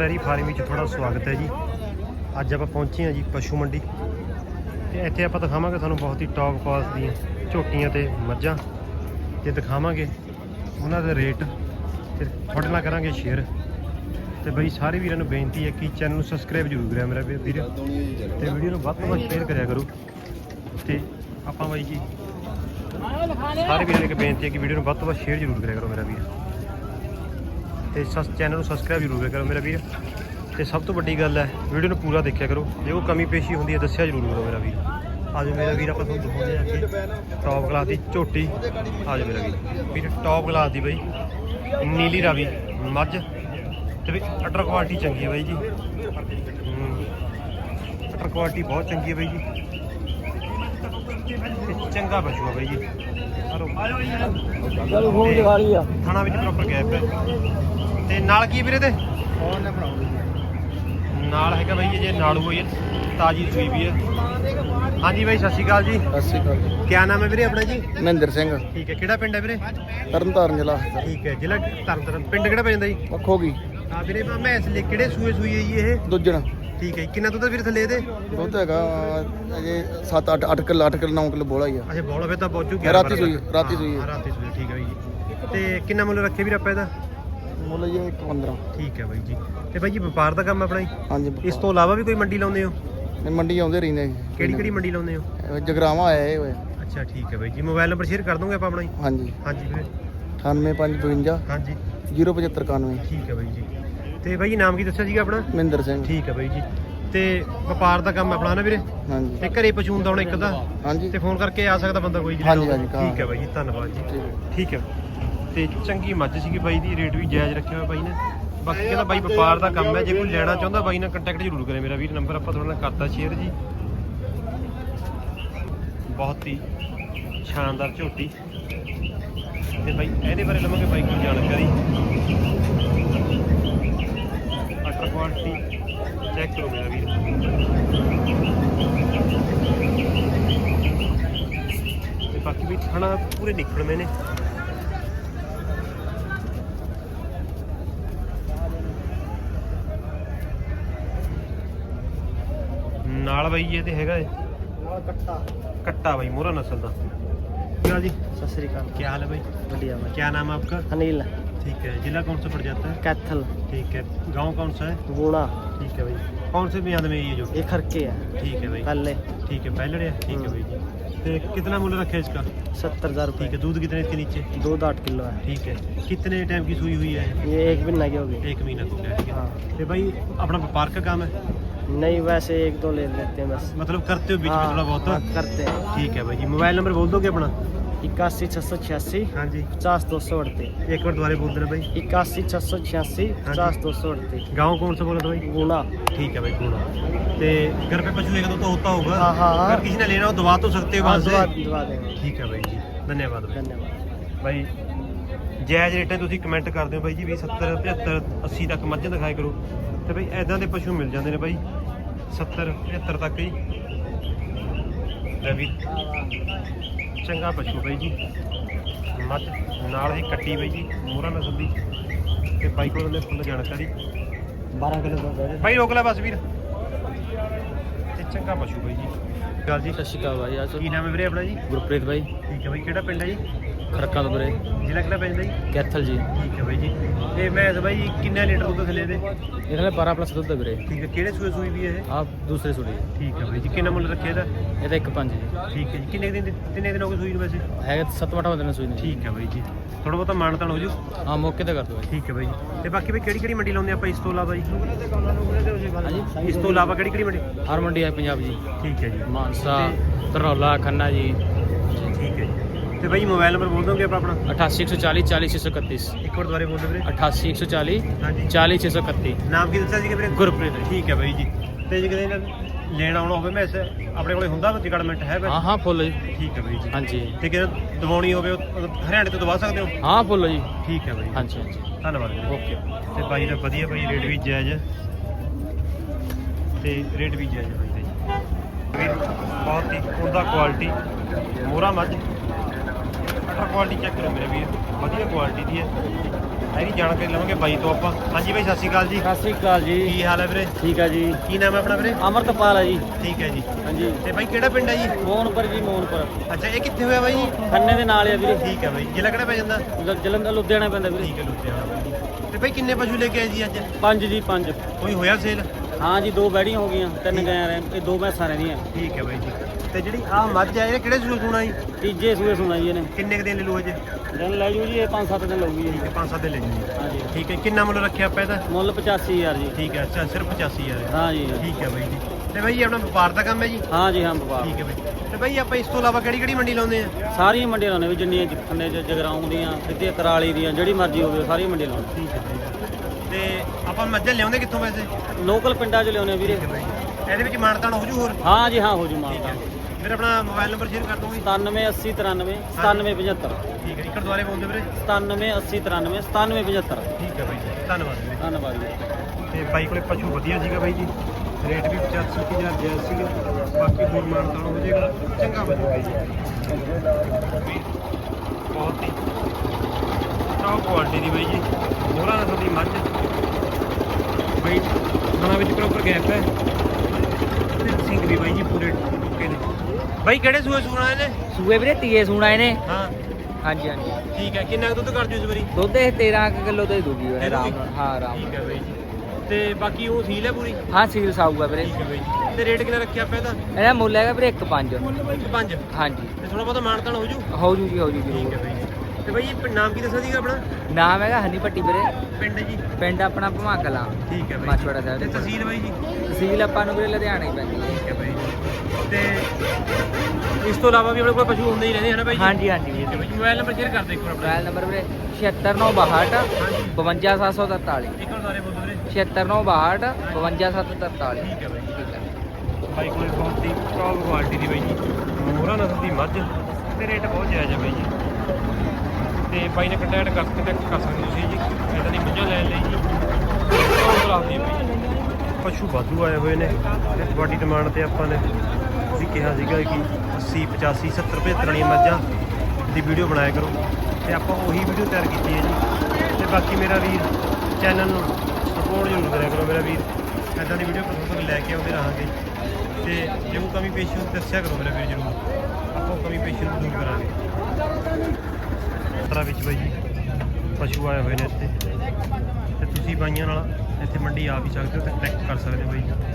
Dairy farm ਵਿੱਚ ਤੁਹਾਡਾ ਸਵਾਗਤ ਹੈ ਜੀ। ਅੱਜ ਆਪਾਂ ਪਹੁੰਚੇ ਹਾਂ ਜੀ ਪਸ਼ੂ ਮੰਡੀ। ਤੇ ਇੱਥੇ ਆਪਾਂ ਦਿਖਾਵਾਂਗੇ ਤੁਹਾਨੂੰ ਬਹੁਤ ਹੀ ਟੌਪ ਕਾਲਸ ਦੀਆਂ ਝੋਟੀਆਂ ਤੇ ਮੱਝਾਂ। ਤੇ ਦਿਖਾਵਾਂਗੇ ਉਹਨਾਂ ਦੇ ਰੇਟ ਤੇ ਤੁਹਾਡੇ ਨਾਲ ਕਰਾਂਗੇ ਸ਼ੇਅਰ ਤੇ ਬਈ ਸਾਰੇ ਵੀਰਾਂ ਨੂੰ ਬੇਨਤੀ ਹੈ ਕਿ ਚੈਨਲ ਨੂੰ ਸਬਸਕ੍ਰਾਈਬ ਜ਼ਰੂਰ ਕਰਿਆ ਮੇਰਾ ਵੀਰ ਤੇ ਵੀਡੀਓ ਨੂੰ ਵੱਧ ਤੋਂ ਵੱਧ ਸ਼ੇਅਰ ਕਰਿਆ ਕਰੋ। ਤੇ ਆਪਾਂ ਬਾਈ ਜੀ ਸਾਰੇ ਵੀਰਾਂ ਨੂੰ ਇੱਕ ਬੇਨਤੀ ਹੈ ਕਿ ਵੀਡੀਓ ਨੂੰ ਵੱਧ ਤੋਂ ਵੱਧ ਸ਼ੇਅਰ ਜ਼ਰੂਰ ਕਰਿਆ ਕਰੋ ਮੇਰਾ ਵੀਰ। ਤੇ ਸਸ ਚੈਨਲ ਨੂੰ ਸਬਸਕ੍ਰਾਈਬ ਜ਼ਰੂਰ ਕਰਿਆ ਕਰੋ ਮੇਰਾ ਵੀਰ। ਤੇ ਸਭ ਤੋਂ ਵੱਡੀ ਗੱਲ ਹੈ, ਵੀਡੀਓ ਨੂੰ ਪੂਰਾ ਦੇਖਿਆ ਕਰੋ। ਜੇ ਕੋਈ ਕਮੀ ਪੇਸ਼ੀ ਹੁੰਦੀ ਹੈ, ਦੱਸਿਆ ਜ਼ਰੂਰ ਕਰੋ ਮੇਰਾ ਵੀਰ। ਆਜੋ ਮੇਰਾ ਵੀਰ, ਆਪਾਂ ਤੁਹਾਨੂੰ ਦਿਖਾਉਂਦੇ ਹਾਂ ਅੱਗੇ। ਟੌਪ ਕਲਾਸ ਦੀ ਝੋਟੀ। ਆਜੋ ਮੇਰਾ ਵੀਰ। ਵੀਰ ਟੌਪ ਕਲਾਸ ਦੀ ਬਾਈ। ਨੀਲੀ ਰਾਵੀ, ਮੱਝ। ਤੇ ਵੀ ਅਟਰ ਕੁਆਲਿਟੀ ਚੰਗੀ ਹੈ ਬਾਈ ਜੀ। ਅਟਰ ਕੁਆਲਿਟੀ ਬਹੁਤ ਚੰਗੀ ਹੈ ਬਾਈ ਜੀ। ਤੇ ਚੰਗਾ ਪਸ਼ੂ ਆ ਬਾਈ ਜੀ। ਚਲ ਫੋਨ ਦਿਖਾ ਲਈ ਆ। ਥਾਣਾ ਵਿੱਚ ਪ੍ਰੋਪਰ ਗੈਪ ਹੈ। ਤੇ ਨਾਲ ਕੀ ਵੀਰੇ ਤੇ ਫੋਨ ਨੇ ਬਣਾਉਂਦੇ ਨਾਲ ਹੈਗਾ ਬਾਈ ਜੇ ਨਾੜੂ ਹੋਈ ਹੈ ਤਾਜੀ ਸੂਈ ਵੀ ਹੈ। ਹਾਂਜੀ ਬਾਈ ਸਤਿ ਸ਼੍ਰੀ ਅਕਾਲ ਜੀ। ਸਤਿ ਸ਼੍ਰੀ ਅਕਾਲ ਜੀ। ਕੀ ਨਾਮ ਹੈ ਵੀਰੇ ਆਪਣਾ ਜੀ? ਮਹਿੰਦਰ ਸਿੰਘ। ਠੀਕ ਹੈ ਕਿਹੜਾ ਪਿੰਡ ਹੈ ਵੀਰੇ? ਤਰਨਤਾਰਨ ਜ਼ਿਲ੍ਹਾ। ਠੀਕ ਹੈ ਜ਼ਿਲ੍ਹਾ ਤਰਨਤਾਰਨ। ਪਿੰਡ ਕਿਹੜਾ ਪੈ ਜਾਂਦਾ ਜੀ? ਵੱਖੋ ਗਈ ਹਾਂ ਵੀਰੇ ਮੈਂ ਇਸ ਲਈ ਕਿਹੜੇ ਸੂਏ ਸੂਈ ਹੈ ਜੀ ਇਹ? ਦੁੱਜਣ। ਠੀਕ ਹੈ ਜੀ। ਕਿੰਨਾ ਦੁੱਧ ਆ ਵੀਰੇ ਥੱਲੇ ਇਹਦੇ? ਦੁੱਧ ਹੈਗਾ ਅਜੇ 7 8 8 ਕਿਲੋ 8 ਕਿਲੋ 9 ਕਿਲੋ ਬੋਲਾ ਹੀ ਆ। ਅੱਛਾ ਬੋਲ ਫੇ ਤਾਂ ਪਹੁੰਚੂ ਰਾਤੀ ਸੂਈ, ਰਾਤੀ ਸੂਈ ਹੈ। ਰਾਤੀ ਸੂਈ ਠੀਕ ਹੈ ਬਾਈ ਜੀ। ਤੇ ਕਿੰਨਾ ਮੁੱਲ ਰੱਖੇ ਵੀਰ ਆਪਾਂ ਇਹਦਾ? ਮੁੱਲ ਜੀ 15 ਠੀਕ ਹੈ ਬਾਈ ਜੀ। ਤੇ ਬਾਈ ਜੀ ਵਪਾਰ ਦਾ ਕੰਮ ਆਪਣਾ ਜੀ? ਹਾਂਜੀ ਇਸ ਤੋਂ ਇਲਾਵਾ ਵੀ ਕੋਈ ਮੰਡੀ ਲਾਉਂਦੇ ਹੋ? ਇਹ ਮੰਡੀ ਆਉਂਦੇ ਰਹਿੰਦੇ ਜੀ। ਕਿਹੜੀ ਕਿਹੜੀ ਮੰਡੀ ਲਾਉਂਦੇ ਹੋ? ਇਹ ਜਗਰਾਵਾਂ ਆਇਆ ਇਹ ਹੋਇਆ ਅੱਛਾ ਠੀਕ ਹੈ ਬਾਈ ਜੀ। ਮੋਬਾਈਲ ਨੰਬਰ ਸ਼ੇਅਰ ਕਰ ਦੋਗੇ ਆਪਾਂ ਆਪਣਾ ਜੀ? ਹਾਂਜੀ। ਹਾਂਜੀ ਵੀਰੇ। 98552 ਹਾਂਜੀ। 07591 ਠੀਕ ਹੈ ਬਾਈ ਜੀ। ਤੇ ਬਾਈ ਜੀ ਨਾਮ ਕੀ ਦੱਸਿਆ ਸੀਗਾ ਆਪਣਾ? ਮਹਿੰਦਰ ਸਿੰਘ। ਠੀਕ ਹੈ ਬਾਈ ਜੀ। ਤੇ ਵਪਾਰ ਦਾ ਕੰਮ ਆਪਣਾ ਨਾ ਵੀਰੇ? ਹਾਂਜੀ। ਤੇ ਘਰੇ ਪਛੂਨ ਦਾ ਹੁਣ ਇੱਕ ਦਾ ਹਾਂਜੀ। ਤੇ ਫੋਨ ਕਰਕੇ ਆ ਸਕਦਾ ਬੰਦਾ ਕੋਈ ਹਾਂਜੀ, ਲੈਣਾ ਹਾਂਜੀ, ਹੋਵੇ। ਹਾਂ। ਠੀਕ ਹੈ ਬਾਈ ਜੀ ਧੰਨਵਾਦ ਜੀ। ਠੀਕ ਹੈ। ਤੇ ਚੰਗੀ ਮੱਝ ਸੀਗੀ ਬਾਈ ਦੀ ਰੇਟ ਵੀ ਜਾਇਜ਼ ਰੱਖਿਆ ਹੋਇਆ ਬਾਈ ਨੇ। ਬਾਕੀ ਕਹਿੰਦਾ ਬਾਈ ਵਪਾਰ ਦਾ ਕੰਮ ਹੈ ਜੇ ਕੋਈ ਲੈਣਾ ਚਾਹੁੰਦਾ ਬਾਈ ਨਾਲ ਕੰਟੈਕਟ ਜ਼ਰੂਰ ਕਰੇ ਮੇਰਾ ਵੀਰ ਨੰਬਰ ਆਪਾਂ ਤੁਹਾਡੇ ਨਾਲ ਕਰਤਾ ਸ਼ੇਅਰ ਜੀ। ਬਹੁਤ ਹੀ ਸ਼ਾਨਦਾਰ ਝੋਟੀ। ਤੇ ਬਾਈ ਇਹਦੇ ਬਾਰੇ ਲਵਾਂਗੇ ਬਾਈ ਕੋਈ ਜਾਣਕਾਰੀ? ਕੁਆਲਿਟੀ ਚੈੱਕ ਕਰੋ ਮੇਰਾ ਵੀਰ। ਤੇ ਬਾਕੀ ਵੀ ਥਣਾ ਪੂਰੇ ਨਿਕਲ ਮੈਨੇ ਨਾਲ ਬਾਈ ਇਹ ਤੇ ਹੈਗਾ ਏ। ਨਾਲ ਕੱਟਾ। ਕੱਟਾ ਬਾਈ ਮੋਰਾ ਨਸਲ ਦਾ। ਜੀ ਸਤਿ ਸ੍ਰੀ ਅਕਾਲ। ਕੀ ਹਾਲ ਹੈ ਬਾਈ? ਵਧੀਆ ਮੈਂ। ਕੀ ਨਾਮ ਹੈ ਆਪਕਾ? ਅਨਿਲ। ठीक है जिला कौन सा पड़ जाता है कैथल ठीक है गांव कौन सा है गुणा ठीक है भाई कौन से मियाद में ये जो ये खरके है ठीक है भाई पहले ठीक है पहले है ठीक है भाई जी तो कितना मूल्य रखे इसका सत्तर हजार ठीक है रुपये दूध कितने इसके नीचे दूध आठ किलो है ठीक है कितने टाइम की सुई हुई है ये एक भी नहीं होगी एक महीना हो गया ठीक है हाँ तो भाई अपना व्यापार का काम है नहीं वैसे एक दो ले लेते हैं बस मतलब करते हो बीच में हाँ, थोड़ा बहुत हाँ, करते हैं ठीक है भाई जी मोबाइल नंबर बोल दोगे अपना इक्यासी छः सौ छियासी हाँ जी पचास दो सौ अड़तीस एक बार दोबारा बोल देना भाई इक्यासी छः सौ छियासी पचास दो सौ अड़तीस गाँव कौन सा बोला था भाई गुणा ठीक है भाई पूरा ते घर पे पशु एक दो तो होता होगा हाँ, हाँ, हाँ। अगर किसी ने लेना हो दवा तो सकते हो हाँ, वहाँ दुआ से दुआ देंगे ਠੀਕ ਹੈ ਬਾਈ ਜੀ ਧੰਨਵਾਦ ਬਾਈ धन्यवाद ਬਾਈ ਜਾਇਜ਼ ਰੇਟਾਂ ਤੁਸੀਂ ਕਮੈਂਟ ਕਰਦੇ ਹੋ ਬਾਈ ਜੀ ਵੀ 70 75 80 ਤੱਕ ਮੱਝਾਂ ਦਿਖਾਇਆ ਕਰੋ ਤੇ ਬਾਈ ਐਦਾਂ ਦੇ ਪਸ਼ੂ ਮਿਲ ਜਾਂਦੇ ਨੇ ਬਾਈ 70 75 ਤੱਕ ਹੀ ਲੈ ਵੀ ਚੰਗਾ ਪਸ਼ੂ ਬਈ ਜੀ। ਮੱਝ ਨਾਲ ਹੀ ਕੱਟੀ ਬਈ ਜੀ ਮੋਹਰਾ ਨਸਲ ਦੀ ਤੇ ਬਾਈ ਕੋਲ ਨੇ ਫੁੱਲ ਜਾਣਕਾਰੀ। 12 ਕਿਲੋ ਦੁੱਧ ਬਾਈ ਰੋਕ ਲੈ ਬਸ ਵੀਰ। ਤੇ ਚੰਗਾ ਪਸ਼ੂ ਬਈ ਜੀ। ਗੱਲ ਜੀ। ਸਤਿ ਸ਼੍ਰੀ ਅਕਾਲ ਬਾਈ ਆਸੋ ਕੀ ਨਾਮ ਹੈ ਵੀਰੇ ਆਪਣਾ ਜੀ? ਗੁਰਪ੍ਰੀਤ ਬਾਈ। ਠੀਕ ਹੈ ਬਾਈ ਕਿਹੜਾ ਪਿੰਡ ਹੈ ਜੀ? ਖਰਕਾ ਤੋਂ ਵੀਰੇ ਜ਼ਿਲ੍ਹਾ ਕਿਹੜਾ ਪੈਂਦਾ ਜੀ? ਕੈਥਲ ਜੀ। ਠੀਕ ਹੈ ਬਾਈ ਜੀ। ਤੇ ਮੈਂ ਤਾਂ ਬਾਈ ਕਿੰਨੇ ਲੀਟਰ ਦੁੱਧ ਥੱਲੇ ਦੇ? ਇਹਨਾਂ ਨੇ 12 ਪਲੱਸ ਦੁੱਧ ਹੈ ਵੀਰੇ। ਠੀਕ ਹੈ ਕਿਹੜੇ ਸੂਏ ਸੂਈ ਵੀ ਇਹ? ਆਪ ਦੂਸਰੇ ਸੁਣੀ ਠੀਕ ਹੈ ਬਾਈ ਜੀ ਕਿੰਨਾ ਮੁੱਲ ਰੱਖਿਆ ਇਹਦਾ? ਇਹਦਾ ਇੱਕ ਪੰਜ ਜੀ। ਠੀਕ ਹੈ ਜੀ ਕਿੰਨੇ ਕੁ ਦਿਨ ਕਿੰਨੇ ਦਿਨ ਹੋ ਗਏ ਸੂਈ ਨੂੰ ਵੈਸੇ? ਹੈਗਾ ਸੱਤ ਅੱਠ ਦਿਨ ਸੂਈ ਨੇ। ਠੀਕ ਹੈ ਬਾਈ ਜੀ। ਥੋੜਾ ਬਹੁਤਾ ਮਾਨਤਾਨ ਹੋ ਜੂ। ਹਾਂ ਮੌਕੇ ਤੇ ਕਰ ਦੋ ਠੀਕ ਹੈ ਬਾਈ ਜੀ। ਤੇ ਬਾਕੀ ਬਾਈ ਕਿਹੜੀ ਕਿਹੜੀ ਮੰਡੀ ਲਾਉਂਦੇ ਆਪਾਂ ਇਸ ਤੋਂ ਇਲਾਵਾ ਜੀ? ਹਾਂਜੀ। ਇਸ ਤੋਂ ਇਲਾਵਾ ਕਿਹੜੀ ਕਿਹੜੀ ਮੰਡੀ? ਹਰ ਮੰਡੀ ਹੈ ਪੰਜਾਬ ਜੀ। ਠੀਕ ਹੈ ਜੀ। ਮਾਨਸਾ ਧਰੌਲਾ ਖੰਨਾ ਜੀ ਜੀ। ਤੇ ਬਾਈ ਮੋਬਾਈਲ ਨੰਬਰ ਬੋਲ ਦੋਗੇ ਆਪਾਂ ਆਪਣਾ? 8840 40631 ਇੱਕ ਵਾਰ ਦੁਬਾਰੇ ਬੋਲ ਦਿਓ ਵੀਰੇ। 8840 ਹਾਂਜੀ। 40631 ਨਾਮ ਕੀ ਦੱਸਿਆ ਸੀਗਾ ਵੀਰੇ? ਗੁਰਪ੍ਰੀਤ ਠੀਕ ਹੈ ਬਾਈ ਜੀ। ਤੇ ਜੇ ਕਿਤੇ ਇਹਨਾਂ ਲੈਣ ਆਉਣਾ ਹੋਵੇ ਮੈਂ ਆਪਣੇ ਕੋਲੇ ਹੁੰਦਾ ਜਗੜਮੈਂਟ ਹੈ ਵੈਸੇ? ਹਾਂ ਹਾਂ ਫੁੱਲ ਜੀ। ਠੀਕ ਹੈ ਬਾਈ ਜੀ। ਹਾਂਜੀ। ਤੇ ਕਿ ਦਵਾਉਣੀ ਹੋਵੇ ਹਰਿਆਣੇ ਤੋਂ ਦਵਾ ਸਕਦੇ ਹੋ? ਹਾਂ ਫੁੱਲ ਜੀ। ਠੀਕ ਹੈ ਬਾਈ ਹਾਂਜੀ ਹਾਂਜੀ। ਧੰਨਵਾਦ ਵੀਰੇ। ਓਕੇ। ਤੇ ਬਾਈ ਦਾ ਵਧੀਆ ਬਾਈ ਰੇਟ ਵੀ ਜਾਇਜ਼ ਹੈ। ਤੇ ਰੇਟ ਵੀ ਜਾਇਜ਼ ਹੈ ਦਾ ਵੀਰ ਬਹੁਤ ਹੀ ਉਹਦਾ ਕੁਆਲਿਟੀ ਮੋਹਰਾ ਮੱਝ। ਵਾਟਰ ਕੁਆਲਿਟੀ ਚੈੱਕ ਕਰੋ ਮੇਰੇ ਵੀਰ। ਵਧੀਆ ਕੁਆਲਿਟੀ ਦੀ ਹੈ। ਇਹਦੀ ਜਾਣਕਾਰੀ ਲਵਾਂਗੇ ਬਾਈ ਤੋਂ ਆਪਾਂ। ਹਾਂਜੀ ਬਾਈ ਸਤਿ ਸ਼੍ਰੀ ਅਕਾਲ ਜੀ। ਸਤਿ ਸ੍ਰੀ ਅਕਾਲ ਜੀ। ਕੀ ਹਾਲ ਹੈ ਵੀਰੇ? ਠੀਕ ਆ ਜੀ। ਕੀ ਨਾਮ ਹੈ ਆਪਣਾ ਵੀਰੇ? ਅਮਰਤਪਾਲ ਆ ਜੀ। ਠੀਕ ਹੈ ਜੀ। ਹਾਂਜੀ। ਤੇ ਬਾਈ ਕਿਹੜਾ ਪਿੰਡ ਹੈ ਜੀ? ਮੋਹਨਪੁਰ ਜੀ ਮੋਹਨਪੁਰ। ਅੱਛਾ ਇਹ ਕਿੱਥੇ ਹੋਇਆ ਬਾਈ? ਖੰਨੇ ਦੇ ਨਾਲ ਆ ਵੀਰੇ। ਠੀਕ ਹੈ ਬਾਈ। ਜ਼ਿਲ੍ਹਾ ਕਿਹੜਾ ਪੈ ਜਾਂਦਾ? ਜ- ਜਲੰਧਰ ਲੁਧਿਆਣਾ ਪੈਂਦਾ ਵੀਰੇ। ਠੀਕ ਹੈ ਲੁਧਿਆਣਾ ਤੇ ਬਾਈ ਕਿੰਨੇ ਪਸ਼ੂ ਲੈ ਕੇ ਆਏ ਜੀ ਅੱਜ? ਪੰਜ ਜੀ ਪੰਜ। ਕੋਈ ਹੋਇਆ ਸੇਲ? ਹਾਂ ਜੀ ਦੋ ਬੈੜੀਆਂ ਹੋ ਗਈਆਂ ਤਿੰਨ ਗਾਂ ਰਹਿ ਇਹ ਦੋ ਮੈਸਾਂ ਰਹਿੰਦੀਆਂ ਠੀਕ ਹੈ ਬਾਈ ਜੀ। ਤੇ ਜਿਹੜੀ ਆਹ ਮੱਝ ਹੈ ਇਹ ਕਿਹੜੇ ਸੂਏ ਸੂਣਾ ਜੀ? ਤੀਜੇ ਸੂਏ ਸੁਣਾ ਜੀ ਇਹਨੇ। ਕਿੰਨੇ ਕੁ ਦਿਨ ਲੈ ਲੂ ਅਜੇ? ਦਿਨ ਲੈ ਜੂ ਜੀ ਇਹ 5-7 ਦਿਨ ਲਊਗੀ ਜੀ ਠੀਕ ਹੈ 5-7 ਦਿਨ ਲੈ ਜੂ ਹਾਂ ਜੀ। ਠੀਕ ਹੈ ਕਿੰਨਾ ਮੁੱਲ ਰੱਖਿਆ ਆਪਾਂ ਇਹਦਾ? ਮੁੱਲ 85000 ਜੀ। ਠੀਕ ਹੈ ਅੱਛਾ ਸਿਰਫ 85000 ਹਾਂ ਜੀ। ਠੀਕ ਹੈ ਬਾਈ ਜੀ। ਤੇ ਬਾਈ ਇਹ ਆਪਣਾ ਵਪਾਰ ਦਾ ਕੰਮ ਹੈ ਜੀ? ਹਾਂ ਜੀ ਹਾਂ ਵਪਾਰ। ਠੀਕ ਹੈ ਬਾਈ ਤੇ ਬਾਈ ਆਪਾਂ ਇਸ ਤੋਂ ਇਲਾਵਾ ਕਿਹੜੀ ਕਿਹੜੀ ਮੰਡੀ ਲਾਉਂਦੇ ਆ ਸਾਰੀਆਂ ਮੰਡੀਆਂ ਲਾਉਣੇ ਵੀ ਜਿੰਨੀਆਂ ਖੰਨੇ ਚ ਜਗਰਾਉਂ ਦੀਆਂ ਸਿੱਧੀਆਂ ਕਰਾਲੀ ਦੀਆਂ ਜਿਹੜੀ ਮਰਜ਼ੀ ਹੋਵੇ ਸਾਰੀਆਂ ਮੰਡੀਆਂ ਲਾਉਣੇ ਠੀਕ ਹੈ ਤੇ ਆਪਾਂ ਮੱਝਾਂ ਲਿਆਉਂਦੇ ਕਿੱਥੋਂ ਵੈਸੇ? ਲੋਕਲ ਪਿੰਡਾਂ ਚ ਲਿਆਉਣੇ ਵੀਰੇ। ਇਹਦੇ ਵਿੱਚ ਮਾਨਤਾਨ ਹੋ ਜੂ ਹੋਰ? ਹਾਂ ਜੀ ਹਾਂ ਹੋ ਜੂ ਹੈ। ਫਿਰ ਆਪਣਾ ਮੋਬਾਈਲ ਨੰਬਰ ਸ਼ੇਅਰ ਕਰ ਦੋਗੇ 97 80 93 97 75 ਠੀਕ ਹੈ ਇੱਕ ਦੁਆਰੇ ਬੋਲਦੇ ਵੀਰੇ। 97 80 93 97 75 ਠੀਕ ਹੈ ਬਾਈ ਜੀ ਧੰਨਵਾਦ ਵੀਰੇ। ਧੰਨਵਾਦ ਜੀ ਤੇ ਬਾਈ ਕੋਲੇ ਪਸ਼ੂ ਵਧੀਆ ਸੀਗਾ ਬਾਈ ਜੀ। ਰੇਟ ਵੀ 85000 ਜਾਇਜ਼ ਸੀਗਾ। ਬਾਕੀ ਹੋਰ ਮਾਨਤਾਨ ਹੋ ਜਾਏਗਾ। ਚੰਗਾ ਬਜੂਗਾ ਜੀ। ਬਹੁਤ ਹੀ ਟੌਪ ਕੁਆਲਿਟੀ ਦੀ ਬਾਈ ਜੀ। ਮੋਹਰਾ ਦੀ ਮੱਝ। ਬਾਈ ਖਾਣਾ ਵਿੱਚ ਪ੍ਰੋਪਰ ਗੈਪ ਹੈ। ਤੇ ਸਿੰਘ ਵੀ ਬਾਈ ਜੀ ਪੂਰੇ ਓਕੇ ਨੇ। ਬਾਈ ਕਿਹੜੇ ਸੂਏ ਸੂਣਾ ਇਹਨੇ ਸੂਏ ਵੀਰੇ ਤੀਏ ਸੂਣਾ ਇਹਨੇ ਹਾਂ। ਹਾਂਜੀ ਹਾਂਜੀ। ਠੀਕ ਹੈ ਕਿੰਨਾ ਕੁ ਦੁੱਧ ਕਰ ਦਿਓ ਇਸ ਵਾਰੀ? ਦੁੱਧ ਇਹ 13 ਕਿਲੋ ਦਾ ਹੀ ਦੂਗੀ ਦੇ ਆਰਾਮ? ਨਾਲ। ਹਾਂ ਆਰਾਮ ਠੀਕ ਹੈ ਬਾਈ ਜੀ। ਤੇ ਬਾਕੀ ਉਹ ਸੀਲ ਹੈ ਪੂਰੀ। ਹਾਂ ਸੀਲ ਸਾਊਗਾ ਵੀਰੇ। ਠੀਕ ਹੈ ਬਾਈ ਤੇ ਰੇਟ ਕਿੰਨਾ ਰੱਖਿਆ ਆਪਾਂ ਇਹਦਾ? ਇਹਦਾ ਮੁੱਲ ਹੈਗਾ ਵੀਰੇ 1.5 ਇੱਕ ਪੰਜ। ਹਾਂਜੀ। ਤੇ ਥੋੜਾ ਬਹੁਤਾ ਮਾਨਤਾਨ ਹੋ ਜੂ? ਹੋ ਜੂ ਜੀ ਹੋ ਜੂ ਠੀਕ ਹੈ ਬਾਈ ਤੇ ਬਾਈ ਇਹ ਨਾਮ ਕੀ ਦੱਸਿਆ ਸੀਗਾ ਆਪਣਾ? ਨਾਮ ਹੈਗਾ ਹਨੀ ਪੱਟੀ ਵੀਰੇ। ਪਿੰਡ ਜੀ। ਪਿੰਡ ਆਪਣਾ ਭਮਾਕਲਾ। ਠੀਕ ਹੈ ਬਾਈ। ਮਾਛਵਾੜਾ ਸਾਹਿਬ। ਤੇ ਦੇ ਤਹਿਸੀਲ ਬਾਈ ਜੀ? ਤਹਿਸੀਲ ਆਪਾਂ ਨੂੰ ਵੀਰੇ ਲੁਧਿਆਣਾ ਹੀ ਪੈਂਦੀ ਹੈ। ਠੀਕ ਹੈ ਬਾਈ ਜੀ। ਤੇ ਇਸ ਤੋਂ ਇਲਾਵਾ ਵੀ ਆਪਣੇ ਕੋਲ ਪਸ਼ੂ ਹੁੰਦੇ ਹੀ ਰਹਿੰਦੇ ਹਨ ਬਾਈ ਜੀ? ਹਾਂਜੀ ਹਾਂਜੀ ਠੀਕ ਹੈ ਬਾਈ ਮੋਬਾਈਲ ਨੰਬਰ ਸ਼ੇਅਰ ਕਰ ਦਿਓ ਇੱਕ ਵਾਰ ਆਪਣਾ। ਮੋਬਾਈਲ ਨੰਬਰ ਵੀਰੇ 76962 52743 ਇੱਕ ਵਾਰ ਦੁਆਰੇ ਬੋਲੋ ਵੀਰੇ। 76962 52743 ਠੀਕ ਹੈ ਬਾਈ ਜੀ। ਠੀਕ ਹੈ। ਬਾਈ ਕੋਲੇ ਬਹੁਤ ਹੀ ਟੌਪ ਕੁਆਲਿਟੀ ਦੀ ਬਾਈ ਜੀ। ਮੋਹਰਾ ਨਸਲ ਦੀ ਮੱਝ। ਤੇ ਰੇਟ ਬਹੁਤ ਜਾਇਜ਼ ਹੈ ਬਾਈ ਜੀ। ਤੇ ਬਾਈ ਨੇ ਕੰਟੈਕਟ ਕਰ ਕੰਟੈਕਟ ਕਰ ਸਕਦੇ ਹੋ ਤੁਸੀਂ ਜੀ ਇਦਾਂ ਦੀ ਮੱਝਾਂ ਲੈਣ ਲਈ ਜੀ। ਬਹੁਤ ਕਲਾਸ ਪਸ਼ੂ ਵਾਧੂ ਆਏ ਹੋਏ ਨੇ ਤੇ ਤੁਹਾਡੀ ਡਿਮਾਂਡ ਤੇ ਆਪਾਂ ਨੇ ਵੀ ਕਿਹਾ ਸੀਗਾ ਕਿ 80 85 70 75 ਵਾਲੀਆਂ ਮੱਝਾਂ ਦੀ ਵੀਡੀਓ ਬਣਾਇਆ ਕਰੋ ਤੇ ਆਪਾਂ ਉਹੀ ਵੀਡੀਓ ਤਿਆਰ ਕੀਤੀ ਹੈ ਜੀ। ਤੇ ਬਾਕੀ ਮੇਰਾ ਵੀਰ ਚੈਨਲ ਨੂੰ ਸਪੋਰਟ ਜ਼ਰੂਰ ਕਰਿਆ ਕਰੋ ਮੇਰਾ ਵੀਰ। ਇੱਦਾਂ ਦੀ ਵੀਡੀਓ ਪਸੰਦ ਲੈ ਕੇ ਆਉਂਦੇ ਰਹਾਂਗੇ। ਤੇ ਜੇ ਕੋਈ ਕਮੀ ਪੇਸ਼ੀ ਹੋਵੇ ਦੱਸਿਆ ਕਰੋ ਮੇਰਾ ਵੀਰ ਜ਼ਰੂਰ। ਆਪਾਂ ਉਹ ਕਮੀ ਪੇਸ਼ੀ ਨੂੰ ਦੂਰ ਕਰਾਂਗੇ। ਤਰਾ ਵਿੱਚ ਬਾਈ ਜੀ ਪਸ਼ੂ ਆਏ ਹੋਏ ਨੇ ਇੱਥੇ। ਤੇ ਤੁਸੀਂ ਬਾਈਆਂ ਨਾਲ ਇੱਥੇ ਮੰਡੀ ਆ ਵੀ ਸਕਦੇ ਹੋ ਤੇ ਕਨੈਕਟ ਕਰ ਸਕਦੇ ਹੋ ਬਾਈ। ਜੀ